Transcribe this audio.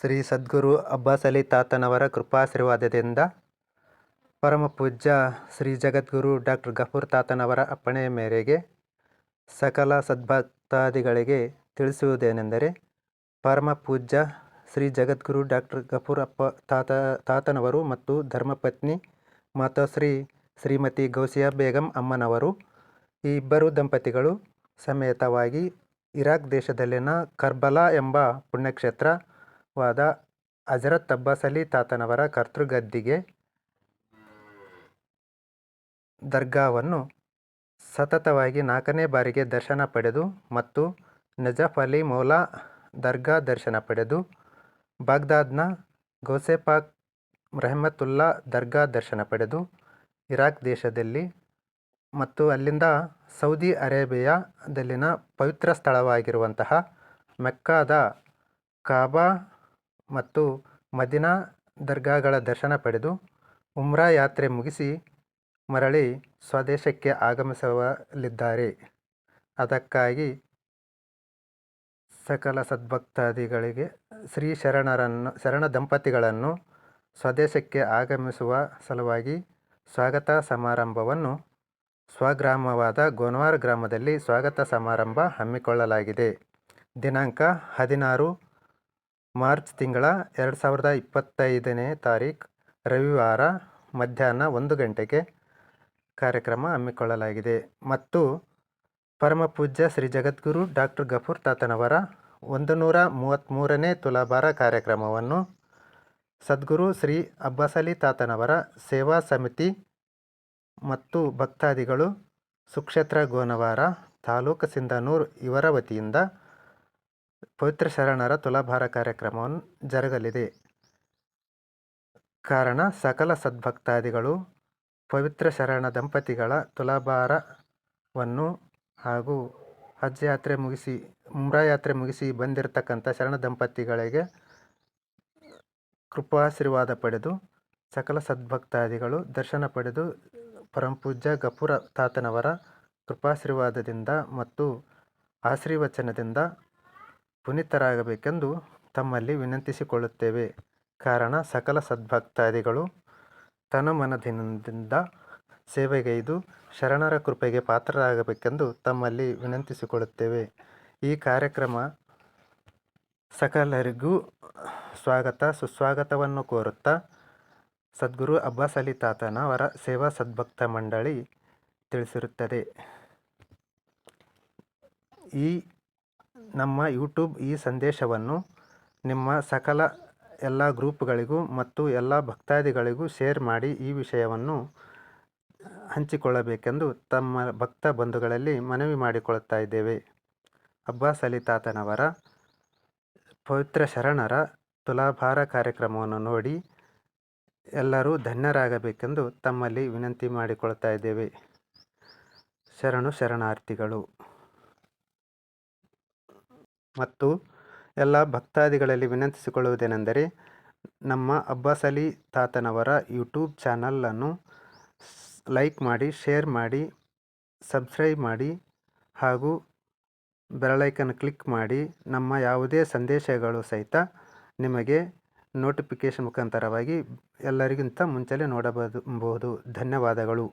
ಶ್ರೀ ಸದ್ಗುರು ಅಬ್ಬಾಸಲಿ ತಾತನವರ ಕೃಪಾಶೀರ್ವಾದದಿಂದ ಪರಮಪೂಜ್ಯ ಶ್ರೀ ಜಗದ್ಗುರು ಡಾಕ್ಟರ್ ಗಫೂರ್ ತಾತನವರ ಅಪ್ಪಣೆಯ ಮೇರೆಗೆ ಸಕಲ ಸದ್ಭಕ್ತಾದಿಗಳಿಗೆ ತಿಳಿಸುವುದೇನೆಂದರೆ ಪರಮಪೂಜ್ಯ ಶ್ರೀ ಜಗದ್ಗುರು ಡಾಕ್ಟರ್ ಗಫೂರ್ ಅಪ್ಪ ತಾತ ತಾತನವರು ಮತ್ತು ಧರ್ಮಪತ್ನಿ ಮಾತಾಶ್ರೀ ಶ್ರೀಮತಿ ಗೌಸಿಯಾ ಬೇಗಂ ಅಮ್ಮನವರು, ಈ ಇಬ್ಬರು ದಂಪತಿಗಳು ಸಮೇತವಾಗಿ ಇರಾಕ್ ದೇಶದಲ್ಲಿನ ಕರ್ಬಲಾ ಎಂಬ ಪುಣ್ಯಕ್ಷೇತ್ರವಾದ ಹಜರತ್ ಅಬ್ಬಾಸ್ ಅಲಿ ತಾತನವರ ಕರ್ತೃಗದ್ದಿಗೆ ದರ್ಗಾವನ್ನು ಸತತವಾಗಿ ನಾಲ್ಕನೇ ಬಾರಿಗೆ ದರ್ಶನ ಪಡೆದು ಮತ್ತು ನಜಫ್ ಅಲಿ ಮೌಲಾ ದರ್ಗಾ ದರ್ಶನ ಪಡೆದು ಬಾಗ್ದಾದ್ನ ಗೋಸೆಪಾಕ್ ರೆಹಮತ್ತುಲ್ಲಾ ದರ್ಗಾ ದರ್ಶನ ಪಡೆದು ಇರಾಕ್ ದೇಶದಲ್ಲಿ ಮತ್ತು ಅಲ್ಲಿಂದ ಸೌದಿ ಅರೇಬಿಯಾದಲ್ಲಿನ ಪವಿತ್ರ ಸ್ಥಳವಾಗಿರುವಂತಹ ಮೆಕ್ಕಾದ ಕಾಬಾ ಮತ್ತು ಮದಿನಾ ದರ್ಗಾಗಳ ದರ್ಶನ ಪಡೆದು ಉಮ್ರಾ ಯಾತ್ರೆ ಮುಗಿಸಿ ಮರಳಿ ಸ್ವದೇಶಕ್ಕೆ ಆಗಮಿಸಲಿದ್ದಾರೆ. ಅದಕ್ಕಾಗಿ ಸಕಲ ಸದ್ಭಕ್ತಾದಿಗಳಿಗೆ ಶ್ರೀ ಶರಣರನ್ನು, ಶರಣ ದಂಪತಿಗಳನ್ನು ಸ್ವದೇಶಕ್ಕೆ ಆಗಮಿಸುವ ಸಲುವಾಗಿ ಸ್ವಾಗತ ಸಮಾರಂಭವನ್ನು ಸ್ವಗ್ರಾಮವಾದ ಗೋನ್ವಾರ್ ಗ್ರಾಮದಲ್ಲಿ ಸ್ವಾಗತ ಸಮಾರಂಭ ಹಮ್ಮಿಕೊಳ್ಳಲಾಗಿದೆ. ದಿನಾಂಕ ಹದಿನಾರು ಮಾರ್ಚ್ ತಿಂಗಳ ಎರಡು ಸಾವಿರದ ಇಪ್ಪತ್ತೈದನೇ ತಾರೀಖ್, ರವಿವಾರ ಮಧ್ಯಾಹ್ನ ಒಂದು ಗಂಟೆಗೆ ಕಾರ್ಯಕ್ರಮ ಹಮ್ಮಿಕೊಳ್ಳಲಾಗಿದೆ. ಮತ್ತು ಪರಮಪೂಜ್ಯ ಶ್ರೀ ಜಗದ್ಗುರು ಡಾಕ್ಟರ್ ಗಫೂರ್ ತಾತನವರ ಒಂದು ನೂರ ಮೂವತ್ತ್ಮೂರನೇ ತುಲಾಭಾರ ಕಾರ್ಯಕ್ರಮವನ್ನು ಸದ್ಗುರು ಶ್ರೀ ಅಬ್ಬಸಲಿ ತಾತನವರ ಸೇವಾ ಸಮಿತಿ ಮತ್ತು ಭಕ್ತಾದಿಗಳು ಸುಕ್ಷೇತ್ರ ಗೋನವಾರ ತಾಲೂಕು ಸಿಂಧನೂರು ಇವರ ವತಿಯಿಂದ ಪವಿತ್ರ ಶರಣರ ತುಲಾಭಾರ ಕಾರ್ಯಕ್ರಮವನ್ನು ಜರುಗಲಿದೆ. ಕಾರಣ, ಸಕಲ ಸದ್ಭಕ್ತಾದಿಗಳು ಪವಿತ್ರ ಶರಣ ದಂಪತಿಗಳ ತುಲಾಭಾರವನ್ನು ಹಾಗೂ ಹಜ್ ಯಾತ್ರೆ ಮುಗಿಸಿ, ಉಮ್ರಾ ಯಾತ್ರೆ ಮುಗಿಸಿ ಬಂದಿರತಕ್ಕಂಥ ಶರಣ ದಂಪತಿಗಳಿಗೆ ಕೃಪಾಶೀರ್ವಾದ ಪಡೆದು, ಸಕಲ ಸದ್ಭಕ್ತಾದಿಗಳು ದರ್ಶನ ಪಡೆದು ಪರಮಪೂಜ್ಯ ಗಪುರ ತಾತನವರ ಕೃಪಾಶೀರ್ವಾದದಿಂದ ಮತ್ತು ಆಶೀರ್ವಚನದಿಂದ ಪುನೀತರಾಗಬೇಕೆಂದು ತಮ್ಮಲ್ಲಿ ವಿನಂತಿಸಿಕೊಳ್ಳುತ್ತೇವೆ. ಕಾರಣ, ಸಕಲ ಸದ್ಭಕ್ತಾದಿಗಳು ತನುಮನದಿಂದ ಸೇವೆಗೈದು ಶರಣರ ಕೃಪೆಗೆ ಪಾತ್ರರಾಗಬೇಕೆಂದು ತಮ್ಮಲ್ಲಿ ವಿನಂತಿಸಿಕೊಳ್ಳುತ್ತೇವೆ. ಈ ಕಾರ್ಯಕ್ರಮ ಸಕಲರಿಗೂ ಸ್ವಾಗತ, ಸುಸ್ವಾಗತವನ್ನು ಕೋರುತ್ತಾ ಸದ್ಗುರು ಅಬ್ಬಾಸ್ ಅಲಿ ತಾತನವರ ಸೇವಾ ಸದ್ಭಕ್ತ ಮಂಡಳಿ ತಿಳಿಸಿರುತ್ತದೆ. ಈ ನಮ್ಮ ಯೂಟ್ಯೂಬ್ ಈ ಸಂದೇಶವನ್ನು ನಿಮ್ಮ ಸಕಲ ಎಲ್ಲ ಗ್ರೂಪ್ಗಳಿಗೂ ಮತ್ತು ಎಲ್ಲ ಭಕ್ತಾದಿಗಳಿಗೂ ಶೇರ್ ಮಾಡಿ ಈ ವಿಷಯವನ್ನು ಹಂಚಿಕೊಳ್ಳಬೇಕೆಂದು ತಮ್ಮ ಭಕ್ತ ಬಂಧುಗಳಲ್ಲಿ ಮನವಿ ಮಾಡಿಕೊಳ್ಳುತ್ತಾ ಇದ್ದೇವೆ. ಅಬ್ಬಾಸ್ ಅಲಿ ತಾತನವರ ಪವಿತ್ರ ಶರಣರ ತುಲಾಭಾರ ಕಾರ್ಯಕ್ರಮವನ್ನು ನೋಡಿ ಎಲ್ಲರೂ ಧನ್ಯರಾಗಬೇಕೆಂದು ತಮ್ಮಲ್ಲಿ ವಿನಂತಿ ಮಾಡಿಕೊಳ್ತಾ ಇದ್ದೇವೆ. ಶರಣು ಶರಣಾರ್ಥಿಗಳು. ಮತ್ತು ಎಲ್ಲ ಭಕ್ತಾದಿಗಳಲ್ಲಿ ವಿನಂತಿಸಿಕೊಳ್ಳುವುದೇನೆಂದರೆ ನಮ್ಮ ಅಬ್ಬಾಸ್ ಅಲಿ ತಾತನವರ ಯೂಟ್ಯೂಬ್ ಚಾನಲನ್ನು ಲೈಕ್ ಮಾಡಿ, ಶೇರ್ ಮಾಡಿ, ಸಬ್ಸ್ಕ್ರೈಬ್ ಮಾಡಿ ಹಾಗೂ ಬೆರಳೈಕನ್ ಕ್ಲಿಕ್ ಮಾಡಿ. ನಮ್ಮ ಯಾವುದೇ ಸಂದೇಶಗಳು ಸಹಿತ ನಿಮಗೆ ನೋಟಿಫಿಕೇಷನ್ ಮುಖಾಂತರವಾಗಿ ಎಲ್ಲರಿಗಿಂತ ಮುಂಚೆಲೆ ನೋಡಬಹುದು. ಧನ್ಯವಾದಗಳು.